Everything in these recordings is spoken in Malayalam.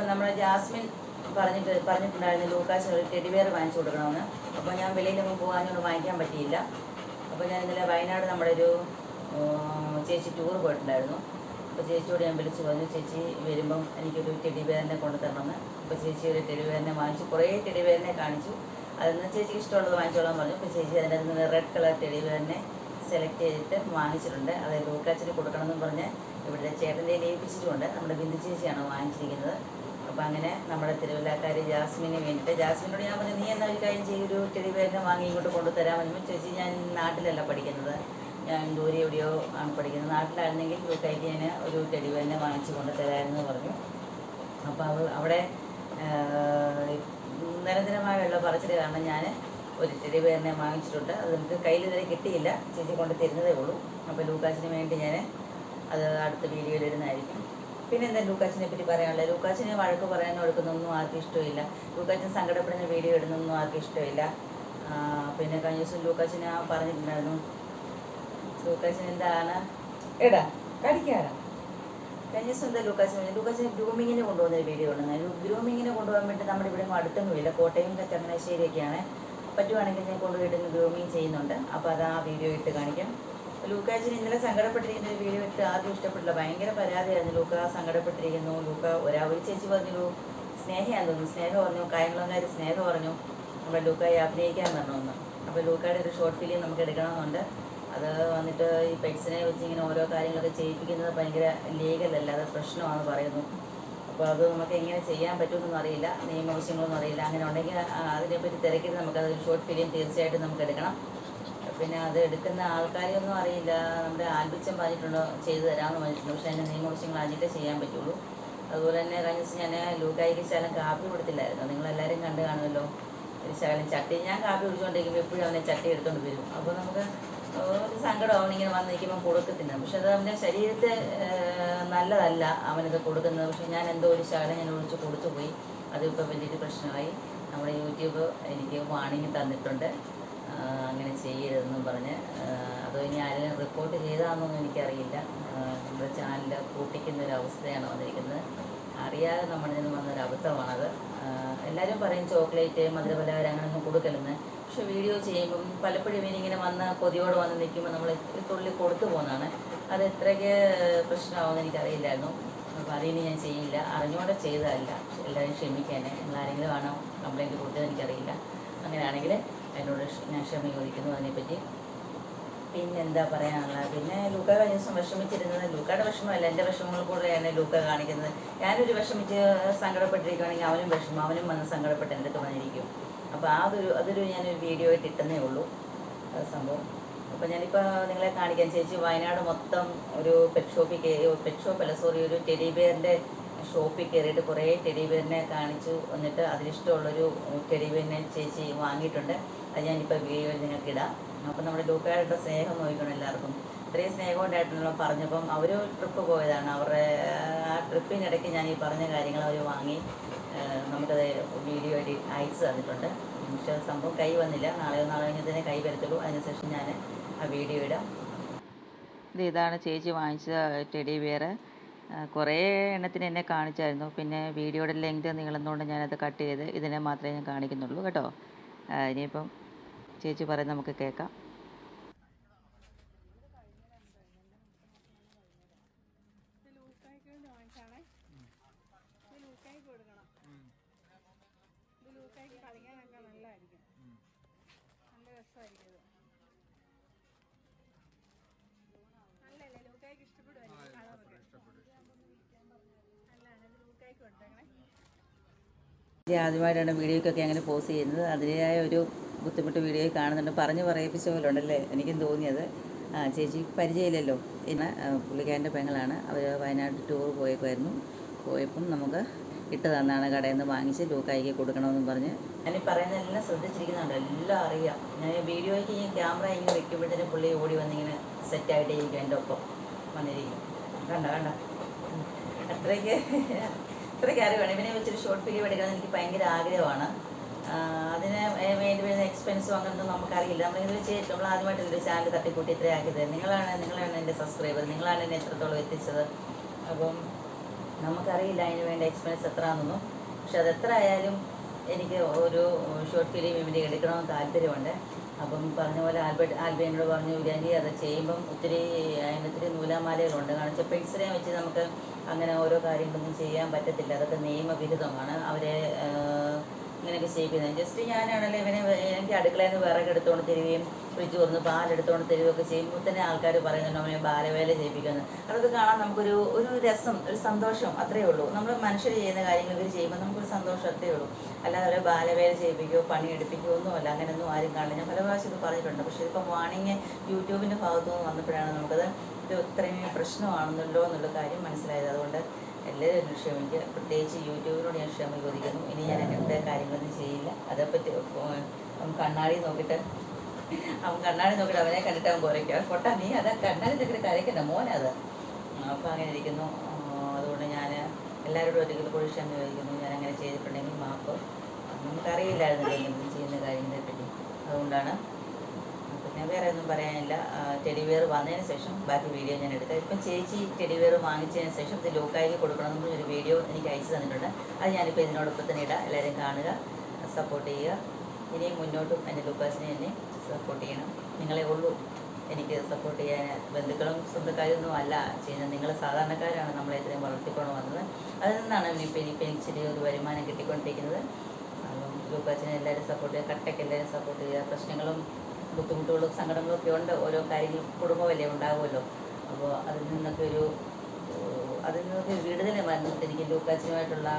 അപ്പം നമ്മുടെ ജാസ്മിൻ പറഞ്ഞിട്ട് പറഞ്ഞിട്ടുണ്ടായിരുന്നു ലൂക്കാസ് ഒരു ടെഡിവെയർ വാങ്ങിച്ചു കൊടുക്കണമെന്ന്. അപ്പോൾ ഞാൻ വെളിയിലൊന്നും പോകാനൊന്നും വാങ്ങിക്കാൻ പറ്റിയില്ല. അപ്പോൾ ഞാൻ ഇന്നലെ വയനാട് നമ്മുടെ ഒരു ചേച്ചി ടൂർ പോയിട്ടുണ്ടായിരുന്നു. അപ്പോൾ ചേച്ചിയോട് ഞാൻ വിളിച്ചു പറഞ്ഞു ചേച്ചി വരുമ്പം എനിക്കൊരു ടെഡിവെയറിനെ കൊണ്ടുതരണമെന്ന് അപ്പോൾ ചേച്ചി ഒരു ടെഡിവെയറിനെ വാങ്ങിച്ചു കുറേ ടെഡിവെയറിനെ കാണിച്ചു. അതിൽ ചേച്ചിക്ക് ഇഷ്ടമുള്ളത് വാങ്ങിച്ചോളാൻ പറഞ്ഞു. അപ്പോൾ ചേച്ചി അതിന്റെ നിന്ന് റെഡ് കളർ ടെഡിവെയറിനെ സെലക്ട് ചെയ്തിട്ട് വാങ്ങിച്ചിട്ടുണ്ട്. അത് ലൂക്കാച്ചിന് കൊടുക്കണമെന്നും പറഞ്ഞ് ഇവിടുത്തെ ചേട്ടന്റെ ഏൽപ്പിച്ചിട്ടുമുണ്ട് നമ്മുടെ ബിന്ദു ചേച്ചിയാണ് വാങ്ങിച്ചിരിക്കുന്നത്. അപ്പോൾ അങ്ങനെ നമ്മുടെ തിരുവല്ലക്കാരി ജാസ്മിന് വേണ്ടിയിട്ട് ജാസ്മിനോട് ഞാൻ പറഞ്ഞു നീ എന്നാ ഒരു കാര്യം ചെയ്യും ഒരു ടെഡിബെയറിനെ വാങ്ങി ഇങ്ങോട്ട് കൊണ്ടുതരാമെന്ന് ചോദിച്ചു ഞാൻ നാട്ടിലല്ല പഠിക്കുന്നത്. ഞാൻ ദൂരെ എവിടെയോ ആണ് പഠിക്കുന്നത്. നാട്ടിലായിരുന്നെങ്കിൽ ലൂക്കായിക്ക് ഞാൻ ഒരു ടെഡിബെയറിനെ വാങ്ങിച്ച് കൊണ്ടുതരാമെന്ന് പറഞ്ഞു. അപ്പോൾ അവൾ അവിടെ നിരന്തരമായ നിരന്തരമായുള്ള പറച്ചിൽ കാരണം ഞാൻ ഒരു ടെഡിബെയറിനെ വാങ്ങിച്ചിട്ടുണ്ട്. അത് നമുക്ക് കയ്യിൽ ഇതുവരെ കിട്ടിയില്ല. ചേച്ചി കൊണ്ട് തരുന്നതേ ഉള്ളൂ. അപ്പോൾ ലൂക്കാസിന് വേണ്ടി ഞാൻ അത് അടുത്ത വീഡിയോയിൽ ഇടുന്നതായിരിക്കും. പിന്നെ എന്താ ലൂക്കാച്ചിനെ പറ്റി പറയാനുള്ളത്? ലൂക്കാച്ചിനെ വഴക്ക് പറയാൻ എടുക്കുന്നൊന്നും ആർക്കും ഇഷ്ടമില്ല. ലൂക്കാച്ചിന് സങ്കടപ്പെടുന്ന വീഡിയോ ഇടുന്നൊന്നും ആർക്കും ഇഷ്ടമില്ല. പിന്നെ കഴിഞ്ഞ ദിവസം ലൂക്കാച്ചിന് ആ പറഞ്ഞിട്ടുണ്ടായിരുന്നു. ലൂക്കാച്ചിന് എന്താണ്? എടാ കടിക്കാറാ കഴിഞ്ഞ ദിവസം എന്താ ലൂക്കാച്ചൻ പറഞ്ഞു ലൂക്കാച്ചിന് ഗ്രൂമിങ്ങിന് കൊണ്ടുപോകുന്ന വീഡിയോ ഉണ്ടെന്ന് ഗ്രൂമിങ്ങിന് കൊണ്ടുപോകാൻ വേണ്ടി നമ്മുടെ ഇവിടെ അടുത്തൊന്നും അടുത്തൊന്നുമില്ല കോട്ടയം ചങ്ങനാശ്ശേരിയൊക്കെയാണ് പറ്റുവാണെങ്കിൽ ഞാൻ കൊണ്ടുപോയിട്ട് ഗ്രൂമിങ് ചെയ്യുന്നുണ്ട്. അപ്പോൾ അത് ആ വീഡിയോ ഇട്ട് കാണിക്കാം. ലൂക്കാച്ചിന് ഇന്നലെ സങ്കടപ്പെട്ടിരിക്കുന്ന ഒരു വീഡിയോ ഇട്ട് ആദ്യം ഇഷ്ടപ്പെട്ടില്ല. ഭയങ്കര പരാതിയായിരുന്നു. ലൂക്ക സങ്കടപ്പെട്ടിരിക്കുന്നു. ലൂക്ക ഒരാ ചേച്ചി പറഞ്ഞു സ്നേഹയാന്ന് തോന്നുന്നു. സ്നേഹം പറഞ്ഞു. കായംകുളംകാർ സ്നേഹം പറഞ്ഞു. നമ്മുടെ ലൂക്കായി അഭിനയിക്കാൻ പറഞ്ഞോന്ന് അപ്പോൾ ലൂക്കയുടെ ഒരു ഷോർട്ട് ഫിലിം നമുക്ക് എടുക്കണമെന്നുണ്ട്. അത് വന്നിട്ട് ഈ പെറ്റ്സിനെ വെച്ച് ഇങ്ങനെ ഓരോ കാര്യങ്ങളൊക്കെ ചെയ്യിപ്പിക്കുന്നത് ഭയങ്കര ലീഗലല്ല അത് പ്രശ്നമാണെന്ന് പറയുന്നു. അപ്പോൾ അത് നമുക്ക് എങ്ങനെ ചെയ്യാൻ പറ്റുമെന്നൊന്നും അറിയില്ല. നിയമവശങ്ങളൊന്നും അറിയില്ല. അങ്ങനെ ഉണ്ടെങ്കിൽ അതിനെപ്പറ്റി തിരക്കിട്ട് നമുക്കത് ഷോർട്ട് ഫിലിം തീർച്ചയായിട്ടും നമുക്ക് എടുക്കണം. പിന്നെ അത് എടുക്കുന്ന ആൾക്കാരെ ഒന്നും അറിയില്ല. നമ്മുടെ ആൽബിച്ചൻ പറഞ്ഞിട്ടുണ്ടോ ചെയ്തു തരാമെന്ന് പറഞ്ഞിട്ടുണ്ട്. പക്ഷെ അതിന്റെ നിയമവശങ്ങൾ അറിഞ്ഞിട്ടേ ചെയ്യാൻ പറ്റുള്ളൂ. അതുപോലെ തന്നെ കഴിഞ്ഞ ദിവസം ഞാൻ ലൂക്കായിക്ക് ശകലം കാപ്പി കൊടുത്തില്ലായിരുന്നു. നിങ്ങളെല്ലാവരും കണ്ടു കാണുമല്ലോ. ഒരു ശകലം ചട്ടി. ഞാൻ കാപ്പി കുടിച്ചുകൊണ്ടിരിക്കുമ്പോൾ എപ്പോഴും അവനെ ചട്ടി എടുത്തുകൊണ്ട് വരും. അപ്പോൾ നമുക്ക് ഒരു സങ്കടം അവനിങ്ങനെ വന്ന് നിൽക്കുമ്പോൾ കൊടുക്കത്തില്ല. പക്ഷെ അത് അവന്റെ ശരീരത്തെ നല്ലതല്ല അവനത് കൊടുക്കുന്നത്. പക്ഷെ ഞാൻ എന്തോ ഒരു ശകലം ഞാൻ ഒഴിച്ച് കൊടുത്തു പോയി. അതിപ്പോൾ വലിയൊരു പ്രശ്നമായി. നമ്മുടെ യൂട്യൂബ് എനിക്ക് വാണിങ് തന്നിട്ടുണ്ട്. അങ്ങനെ ചെയ്യരുതെന്നും പറഞ്ഞ് അത് ഇനി ആരും റിപ്പോർട്ട് ചെയ്താണെന്നൊന്നും എനിക്കറിയില്ല. നമ്മുടെ ചാനൽ പൂട്ടിക്കുന്ന ഒരു അവസ്ഥയാണ് വന്നിരിക്കുന്നത്. അറിയാതെ നമ്മുടെ നിന്ന് വന്നൊരു അബദ്ധമാണത് എല്ലാവരും പറയും ചോക്ലേറ്റ് മധുരപലഹാരം അങ്ങനെയൊന്നും കൊടുക്കലെന്ന് പക്ഷെ വീഡിയോ ചെയ്യുമ്പം പലപ്പോഴും ഇവനിങ്ങനെ വന്ന് കൊതിയോട് വന്ന് നിൽക്കുമ്പോൾ നമ്മൾ തുള്ളി കൊടുത്തു പോകുന്നതാണ്. അത് എത്രയ്ക്ക് പ്രശ്നമാവുമെന്ന് എനിക്കറിയില്ലായിരുന്നു. അപ്പോൾ അതിനി ഞാൻ ചെയ്യില്ല. അറിഞ്ഞുകൊണ്ട് ചെയ്തതല്ല. എല്ലാവരും ക്ഷമിക്കാനേ നിങ്ങൾ ആരെങ്കിലും ആണോ കംപ്ലൈന്റ് കൊടുത്തത് എനിക്കറിയില്ല. അങ്ങനെയാണെങ്കിൽ എന്നോട് ഞാൻ ക്ഷമ ചോദിക്കുന്നു അതിനെപ്പറ്റി. പിന്നെന്താ പറയാനുള്ളത് പിന്നെ ലൂക്ക കഴിഞ്ഞ ദിവസം വിഷമിച്ചിരുന്നത്. ലൂക്കയുടെ വിഷമമല്ല എന്റെ വിഷമങ്ങൾ കൂടെയാണ് ലൂക്ക കാണിക്കുന്നത്. ഞാനൊരു വിഷമിച്ച് സങ്കടപ്പെട്ടിരിക്കുകയാണെങ്കിൽ അവനും വിഷമം അവനും വന്ന് സങ്കടപ്പെട്ട് എന്റെ അടുത്ത് വന്നിരിക്കും. അപ്പോൾ അതൊരു അതൊരു ഞാനൊരു വീഡിയോ ആയിട്ട് ഇട്ടുന്നേ ഉള്ളൂ. സംഭവം. അപ്പോൾ ഞാനിപ്പോൾ നിങ്ങളെ കാണിക്കാൻ ചേച്ചി വയനാട് മൊത്തം ഒരു പെറ്റ് ഷോപ്പിൽ കയറി പെറ്റ് ഷോപ്പല്ല സോറി ഒരു ടെഡിബിയറിന്റെ ഷോപ്പിൽ കയറിയിട്ട് കുറേ ടെഡി ബിയറിനെ കാണിച്ചു. എന്നിട്ട് അതിലിഷ്ടമുള്ളൊരു ടെഡി ബിയറിനെ ചേച്ചി വാങ്ങിയിട്ടുണ്ട്. അത് ഞാനിപ്പോൾ വീഡിയോയിൽ നിങ്ങൾക്ക് ഇടാം. അപ്പോൾ നമ്മുടെ ലൂക്കാരുടെ സ്നേഹം നോക്കണം എല്ലാവർക്കും. ഇത്രയും സ്നേഹം നമ്മൾ പറഞ്ഞപ്പം അവർ ട്രിപ്പ് പോയതാണ്. അവരുടെ ആ ട്രിപ്പിനിടയ്ക്ക് ഞാൻ ഈ പറഞ്ഞ കാര്യങ്ങൾ അവർ വാങ്ങി നമുക്കത് വീഡിയോ ആയിട്ട് അയച്ചു തന്നിട്ടുണ്ട്. പക്ഷേ സംഭവം കൈ വന്നില്ല. നാളെയോ നാളെ കഴിഞ്ഞതിനെ കൈ വരത്തുള്ളൂ. അതിനുശേഷം ഞാൻ ആ വീഡിയോ ഇടാം. ഇത് ഇതാണ് ചേച്ചി വാങ്ങിച്ച ടെഡി ബിയർ കുറേ എണ്ണത്തിന് എന്നെ കാണിച്ചായിരുന്നു. പിന്നെ വീഡിയോയുടെ ലെങ്ത് നീളുന്നതുകൊണ്ട് ഞാനത് കട്ട് ചെയ്ത് ഇതിനെ മാത്രമേ ഞാൻ കാണിക്കുന്നുള്ളൂ. കേട്ടോ? ഇനിയിപ്പം ചേച്ചി പറയുന്നത് നമുക്ക് കേൾക്കാം. ഇഷ്ടപ്പെടും വേണ്ടി വാങ്ങിച്ചാണേ ഇത് ലൂക്കായ്ക്ക് കൊടുക്കണം ഇത് ആദ്യമായിട്ടാണ് വീഡിയോയ്ക്കൊക്കെ അങ്ങനെ പോസ്റ്റ് ചെയ്യുന്നത്. അതിന്റെതായ ഒരു ബുദ്ധിമുട്ട് വീഡിയോയിൽ കാണുന്നുണ്ട്. പറഞ്ഞു പറയിപ്പിച്ച പോലെ ഉണ്ടല്ലേ എനിക്കും തോന്നിയത്. ആ ചേച്ചി പരിചയമില്ലല്ലോ. ഇന്ന് പുള്ളിക്കാരന്റെ പെങ്ങളാണ്. അവർ വയനാട് ടൂർ പോയേക്കുമായിരുന്നു പോയപ്പം നമുക്ക് ഇട്ട് തന്നാണ് കടയിൽ നിന്ന് വാങ്ങിച്ച് ലൂക്കായിക്ക് കൊടുക്കണമെന്നും പറഞ്ഞ്. ഞാൻ ഈ പറയുന്നതെല്ലാം ശ്രദ്ധിച്ചിരിക്കുന്നുണ്ട്. എല്ലാം അറിയാം. ഞാൻ വീഡിയോയ്ക്ക് ഈ ക്യാമറ ഇങ്ങനെ വെക്കുമ്പോഴത്തേനും പുള്ളി ഓടി വന്നിങ്ങനെ സെറ്റായിട്ട് ഇരിക്കും എന്റെ ഒപ്പം വന്നിരിക്കും. കണ്ട കണ്ട. അത്രയ്ക്ക് അത്രയ്ക്ക് അറിവാണ് ഇവനെ വെച്ചൊരു ഷോർട്ട് ഫിലിം എടുക്കാൻ എനിക്ക് ഭയങ്കര ആഗ്രഹമാണ്. അതിന് വേണ്ടി വരുന്ന എക്സ്പെൻസും അങ്ങനത്തെ നമുക്കറിയില്ല. നമ്മളിങ്ങനെ ചെയ്തിട്ട് നമ്മൾ ആദ്യമായിട്ട് ഒരു ചാനൽ തട്ടിക്കൂട്ടി ഇത്രയും ആക്കിയത് നിങ്ങളാണ് നിങ്ങളാണ് എന്റെ സബ്സ്ക്രൈബർ നിങ്ങളാണ് എന്നെ എത്രത്തോളം എത്തിച്ചത്? അപ്പം നമുക്കറിയില്ല അതിന് വേണ്ട എക്സ്പെൻസ് എത്രയാണെന്നൊന്നും. പക്ഷെ അത് എത്ര ആയാലും എനിക്ക് ഒരു ഷോർട്ട് ഫിലിം ഇവന്റെ എടുക്കണമെന്ന് താല്പര്യമുണ്ട്. അപ്പം പറഞ്ഞ പോലെ ആൽബർട്ട് ആൽബേനോട് പറഞ്ഞു വിരാൻഡി അത് ചെയ്യുമ്പം ഒത്തിരി അതിന് ഒത്തിരി നൂലാമാലകളുണ്ട്. കാരണം വെച്ചാൽ പെൻസിലെ വെച്ച് നമുക്ക് അങ്ങനെ ഓരോ കാര്യങ്ങളൊന്നും ചെയ്യാൻ പറ്റത്തില്ല. അതൊക്കെ നിയമവിരുദ്ധമാണ്. അവരെ ഇങ്ങനെയൊക്കെ ചെയ്യിക്കുന്നത് ജസ്റ്റ് ഞാനാണല്ലോ ഇവനെ എനിക്ക് അടുക്കളയിൽ നിന്ന് വിറക് എടുത്തുകൊണ്ട് തരികയും ഫ്രിഡ്ജ് തുറന്ന് പാലെടുത്തുകൊണ്ട് തരികയൊക്കെ ചെയ്യുമ്പോൾ തന്നെ ആൾക്കാർ പറയുന്നുണ്ട് അവനെ ബാലവേല ചെയ്യിപ്പിക്കുന്നത് അതൊക്കെ കാണാൻ നമുക്കൊരു ഒരു രസം ഒരു സന്തോഷം അത്രയേ ഉള്ളൂ. നമ്മൾ മനുഷ്യർ ചെയ്യുന്ന കാര്യങ്ങൾ ഇവർ ചെയ്യുമ്പോൾ നമുക്കൊരു സന്തോഷം അത്രയേ ഉള്ളൂ. അല്ലാതെ അവരെ ബാലവേല ചെയ്യിപ്പിക്കുകയോ പണി എടുപ്പിക്കുകയോ ഒന്നുമല്ല അങ്ങനെയൊന്നും ആരും കാണില്ല ഞാൻ പല പ്രാവശ്യം ഇത് പറഞ്ഞിട്ടുണ്ട്. പക്ഷേ ഇപ്പോൾ വാണിങ് യൂട്യൂബിന്റെ ഭാഗത്തു നിന്ന് വന്നപ്പോഴാണ് നമുക്കത് ഇത് ഇത്രയും പ്രശ്നമാണെന്നല്ലോ എന്നുള്ള കാര്യം മനസ്സിലായത്. അതുകൊണ്ട് എല്ലാവരും ക്ഷമിക്കുക പ്രത്യേകിച്ച് യൂട്യൂബിനോട് ഞാൻ ക്ഷമ ചോദിക്കുന്നു. ഇനി ഞാൻ അങ്ങനത്തെ കാര്യങ്ങളൊന്നും ചെയ്യില്ല. അതേപ്പറ്റി അവൻ കണ്ണാടി നോക്കിയിട്ട് അവൻ കണ്ണാടി നോക്കിയിട്ട് അവനെ കണ്ടിട്ട് അവൻ കുറയ്ക്കുക കൊട്ട നീ അതാ കണ്ണാടി നോക്കിയിട്ട് കരയ്ക്കണ്ട മോനത് അപ്പം അങ്ങനെ ഇരിക്കുന്നു. അതുകൊണ്ട് ഞാൻ എല്ലാവരോടും ഒരിക്കൽ കൂടി ക്ഷമ ചോദിക്കുന്നു. ഞാൻ അങ്ങനെ ചെയ്തിട്ടുണ്ടെങ്കിൽ മാപ്പ്. നമുക്കറിയില്ലായിരുന്നു ചെയ്യുന്ന കാര്യങ്ങളെപ്പറ്റി അതുകൊണ്ടാണ് വേറെ ഒന്നും പറയാനില്ല. ടെഡിവെയർ വന്നതിന് ശേഷം ബാക്കി വീഡിയോ ഞാൻ എടുക്കാം. ഇപ്പം ചേച്ചി ടെഡിവെയർ വാങ്ങിച്ചതിന് ശേഷം ഇത് ലോക്കായി കൊടുക്കണം എന്ന് ഒരു വീഡിയോ എനിക്ക് അയച്ചു തന്നിട്ടുണ്ട്. അത് ഞാനിപ്പോൾ ഇതിനോടൊപ്പം തന്നെ ഇടാം. എല്ലാവരും കാണുക സപ്പോർട്ട് ചെയ്യുക. ഇനിയും മുന്നോട്ടും എന്റെ ലൂക്കാസിനെ എന്നെ സപ്പോർട്ട് ചെയ്യണം. നിങ്ങളെ ഉള്ളൂ. എനിക്ക് സപ്പോർട്ട് ചെയ്യാൻ ബന്ധുക്കളും സ്വന്തക്കാരൊന്നും അല്ല. ചെയ്യുന്നത് നിങ്ങൾ സാധാരണക്കാരാണ് നമ്മളെ ഇത്രയും വളർത്തിക്കൊണ്ട് വന്നത്. അതിൽ നിന്നാണ് ഇനിയിപ്പോൾ ഇനിയിപ്പോൾ എനിക്ക് ചെറിയൊരു വരുമാനം കിട്ടിക്കൊണ്ടിരിക്കുന്നത്. അപ്പം ലൂക്കാച്ചിനെ എല്ലാവരും സപ്പോർട്ട് ചെയ്യുക കട്ടയ്ക്ക് എല്ലാവരും സപ്പോർട്ട് ചെയ്യുക. പ്രശ്നങ്ങളും ബുദ്ധിമുട്ടുകളും സങ്കടങ്ങളും ഒക്കെ ഉണ്ട്. ഓരോ കാര്യങ്ങൾ കുടുംബമല്ലേ ഉണ്ടാവുമല്ലോ. അപ്പോൾ അതിൽ നിന്നൊക്കെ ഒരു അതിൽ നിന്നൊക്കെ ഒരു വന്നിട്ട് എനിക്ക് ലൂക്കാച്ചിനുമായിട്ടുള്ള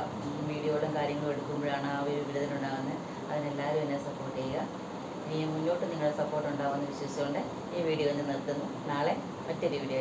വീഡിയോകളും കാര്യങ്ങളും എടുക്കുമ്പോഴാണ് ആ ഒരു വിടുതലുണ്ടാകുന്നത് അതിനെല്ലാവരും എന്നെ സപ്പോർട്ട് ചെയ്യുക. ഇനി മുന്നോട്ട് നിങ്ങളുടെ സപ്പോർട്ട് ഉണ്ടാകുമെന്ന് വിശ്വസിച്ചുകൊണ്ട് ഈ വീഡിയോ ഞാൻ നിർത്തുന്നു. നാളെ മറ്റൊരു വീഡിയോ